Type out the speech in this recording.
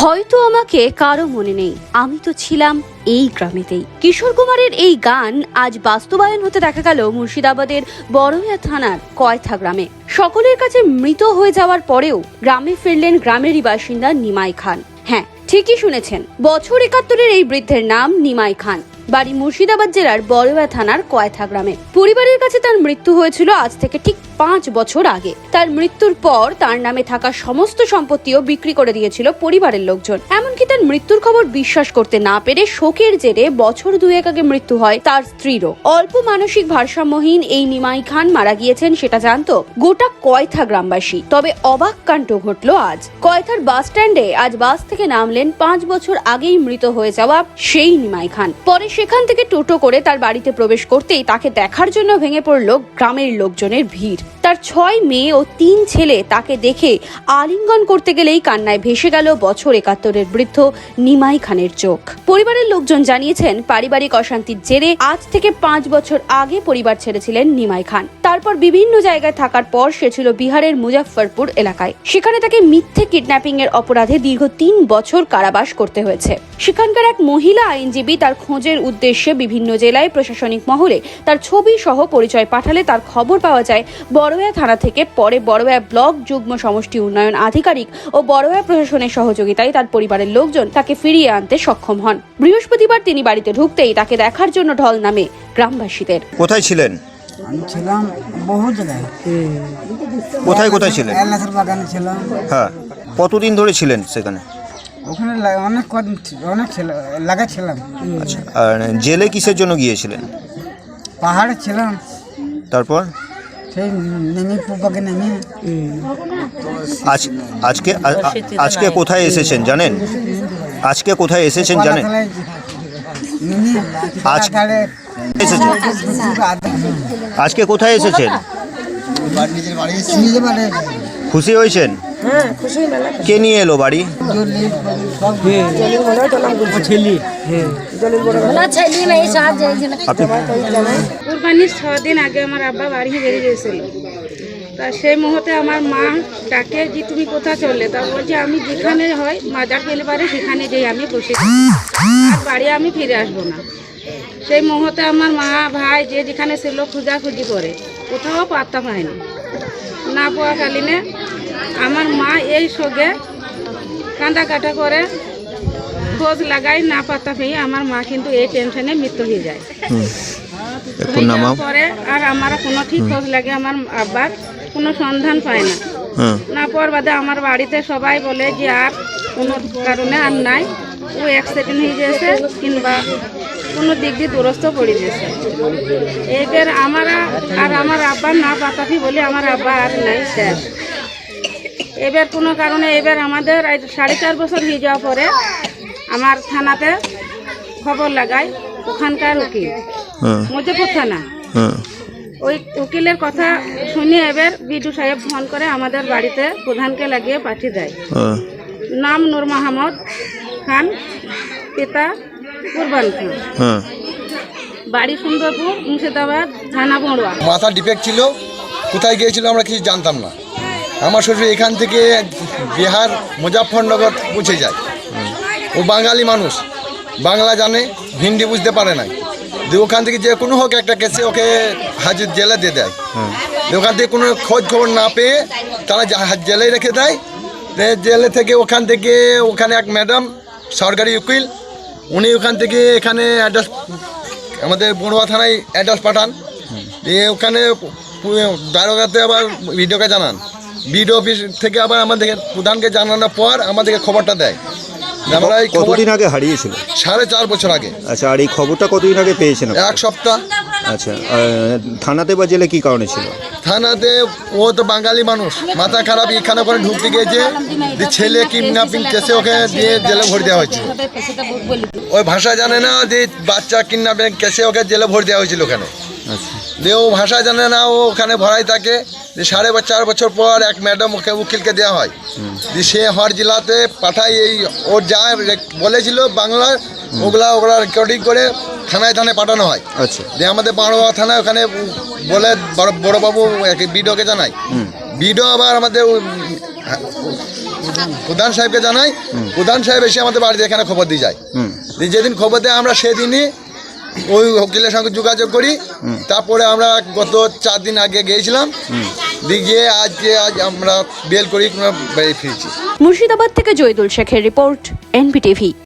হয়তো আমাকে কারও মনে নেই। আমি তো ছিলাম এই গ্রামেতেই। কিশোর কুমারের এই গান আজ বাস্তবায়ন হতে দেখা গেল মুর্শিদাবাদের বড়মিয়া থানার কয়থা গ্রামে। সকলের কাছে মৃত হয়ে যাওয়ার পরেও গ্রামে ফিরলেন গ্রামেরই বাসিন্দা নিমাই খান। হ্যাঁ ঠিকই শুনেছেন। বছর একাত্তরের এই বৃদ্ধের নাম নিমাই খান। বাড়ি মুর্শিদাবাদ জেলার বড়ুয়া থানার কয়থা গ্রামে। পরিবারের কাছে তার মৃত্যু হয়েছিল আজ থেকে ঠিক পাঁচ বছর আগে। তার মৃত্যুর পর তার নামে থাকা সমস্ত সম্পত্তিও বিক্রি করে দিয়েছিল পরিবারের লোকজন। এমনকি তার মৃত্যুর খবর বিশ্বাস করতে না পেরে শোকের জেরে বছর দুয়েক আগে মৃত্যু হয় তার স্ত্রীরও। অল্প মানসিক ভারসাম্যহীন এই নিমাই খান মারা গিয়েছেন সেটা জানতো গোটা কয়থা গ্রামবাসী। তবে অবাক কাণ্ড ঘটলো আজ। কয়থার বাস স্ট্যান্ডে আজ বাস থেকে নামলেন পাঁচ বছর আগেই মৃত হয়ে যাওয়া সেই নিমাই খান। পরে সেখান থেকে টোটো করে তার বাড়িতে প্রবেশ করতেই তাকে দেখার জন্য ভেঙে পড়ল গ্রামের লোকজনের ভিড়। তার ছয় মেয়ে ও তিন ছেলে তাকে দেখে আলিঙ্গন করতে গেলেই কান্নায় ভেসে গেল বছর একাত্তরের বৃদ্ধ নিমাই খানের চোখ। পরিবারের লোকজন জানিয়েছেন, পারিবারিক অশান্তির জেরে আজ থেকে পাঁচ বছর আগে পরিবার ছেড়েছিলেন নিমাই খান। তারপর বিভিন্ন জায়গায় থাকার পর সে ছিল বিহারের মুজাফফরপুর এলাকায়। সেখানে তাকে মিথ্যে কিডন্যাপিং এর অপরাধে দীর্ঘ তিন বছর কারাবাস করতে হয়েছে। সেখানকার এক মহিলা আইনজীবী তার খোঁজের উদ্দেশ্যে বিভিন্ন জেলায় প্রশাসনিক মহলে তার ছবি সহ পরিচয় পাঠালে তার খবর পাওয়া যায়। বড়োয়া থানা থেকে পরে বড়োয়া ব্লক যুগ্ম সমষ্টি উন্নয়ন আধিকারিক ও বড়োয়া প্রশাসনের সহযোগিতায় তার পরিবারের লোকজন তাকে ফিরিয়ে আনতে সক্ষম হন। বৃহস্পতিবার তিনি বাড়িতে ঢুকতেই তাকে দেখার জন্য ঢল নামে গ্রামবাসীদের। কোথায় ছিলেন? আমি ছিলাম বহু জায়গায়। কোথায় কোথায় ছিলেন? বাগানে ছিলাম। হ্যাঁ। কতদিন ধরে ছিলেন সেখানে? ওখানে লা- অনেক কদিন অনেক ছিল লাগা আচ্ছা আর জেলে কিসের জন্য গিয়েছিলেন? পাহাড়ে ছিলাম। তারপর? সেই নেমে পুপাকে নেমে। আজ আজকে আ- আ- আজকে কোথায় এসেছেন জানেন? আজকে কোথায় এসেছেন জানেন? কলাতলায় নেমে আজ- গাড়ে এসেছেন। আজকে কোথায় এসেছেন? নিজে বাড়ি খুশি হয়েছেন? কে নিয়ে এলো বাড়ি? না কুরবানির ছ দিন আগে আমার আব্বা বাড়ি বেরিয়ে গেছিল তা সেই মুহূর্তে আমার মা ডাকে যে তুমি কোথা চললে? তা বলছে আমি যেখানে হয় মাজার পেলে পারে সেখানে যাই আমি বসে আর বাড়ি আমি ফিরে আসব না। সেই মুহূর্তে আমার মা ভাই যে যেখানে ছিল খোঁজাখুঁজি করে। কোথাও পাত্তা পায়নি। না পাওয়া কালীনে আমার মা এই কান্দা কাটা করে খোঁজ লাগাই না পাতা পেয়ে আমার মা কিন্তু এই টেনশনে মৃত্যু হয়ে যায়। পরে আর আমার কোনো ঠিক খোঁজ লাগে আমার আব্বার কোনো সন্ধান পায় না। না পাওয়ার বাদে আমার বাড়িতে সবাই বলে যে আর কোনো কারণে আর নাই। ও অ্যাক্সিডেন্ট হয়ে গেছে কিংবা কোনো দিক দিয়ে দুরস্ত পড়ে গেছে। এবার আমার আর আমার আব্বার না পাতাফি বলে আমার আব্বা আর নাই শেষ এবার কোনো কারণে এবার আমাদের সাড়ে চার বছর হয়ে যাওয়ার পরে আমার থানাতে খবর লাগাই ওখানকার উকিল। হ্যাঁ। মুজফর থানা। হ্যাঁ। ওই উকিলের কথা শুনে এবার বিডু সাহেব ফোন করে আমাদের বাড়িতে প্রধানকে লাগিয়ে পাঠিয়ে দেয়। হ্যাঁ। নাম নূর মাহমদ খান পিতা কুরবান খান। বাড়ি সুন্দরপুর মুর্শিদাবাদ থানা বড়ুয়া। মাথা ডিফেক্ট ছিল কোথায় গিয়েছিল আমরা কিছু জানতাম না। আমার শ্বশুর এখান থেকে বিহার মুজাফরনগর পৌঁছে যায়। ও বাঙালি মানুষ। বাংলা জানে হিন্দি বুঝতে পারে না দিয়ে ওখান থেকে যে কোনো হোক একটা কেসে ওকে হাজির জেলে দিয়ে দেয়। ওখান থেকে কোনো খোঁজ খবর না পেয়ে তারা জেলে রেখে দেয়। দিয়ে জেলে থেকে ওখান থেকে ওখানে এক ম্যাডাম সরকারি উকিল উনি ওখান থেকে এখানে অ্যাড্রেস আমাদের বড়ুয়া থানায় অ্যাড্রেস পাঠান। দিয়ে ওখানে দারোগাতে আবার ভিডিওকে জানান। বিডিও অফিস থেকে আবার আমাদের প্রধানকে জানানোর পর আমাদেরকে খবরটা দেয়। আমরা এই খবর কতদিন আগে হারিয়েছিল? সাড়ে চার বছর আগে। আচ্ছা আর এই খবরটা কতদিন আগে পেয়েছেন আপনি? এক সপ্তাহ। আচ্ছা থানাতে বা জেলে কি কারণে ছিল? থানাতে ও তো বাঙালি মানুষ মাথা খারাপ এখানে করে ঢুকতে গিয়েছে দিয়ে ছেলে কিডন্যাপিং কেসে ওকে দিয়ে জেলে ভরে দেওয়া হয়েছে ওই ভাষা জানে না যে বাচ্চা কিডন্যাপিং কেসে ওকে জেলে ভরে দেওয়া হয়েছিল ওখানে। দিয়ে ও ভাষা জানে না ও ওখানে ভরাই থাকে। দিয়ে সাড়ে বা চার বছর পর এক ম্যাডাম ওকে উকিলকে দেওয়া হয়। দিয়ে সে হর জেলাতে পাঠায় এই ওর যা বলেছিল বাংলা ওগুলা ওগুলা রেকর্ডিং করে থানায় থানায় পাঠানো হয়। আচ্ছা। দিয়ে আমাদের বারোয়া থানায় ওখানে বলে বড় বড়োবাবু বিডিওকে জানাই বিডিও আবার আমাদের প্রধান সাহেবকে জানাই প্রধান সাহেব এসে আমাদের বাড়িতে এখানে খবর দিয়ে যায়। যেদিন খবর দেয় আমরা সেদিনই ওই উকিলের সঙ্গে যোগাযোগ করি। তারপরে আমরা গত চার দিন আগে গিয়েছিলাম। দিয়ে আজকে আজ আমরা বেল করি বাড়ি ফিরছি। মুর্শিদাবাদ থেকে জয়দুল শেখের রিপোর্ট এনপিটিভি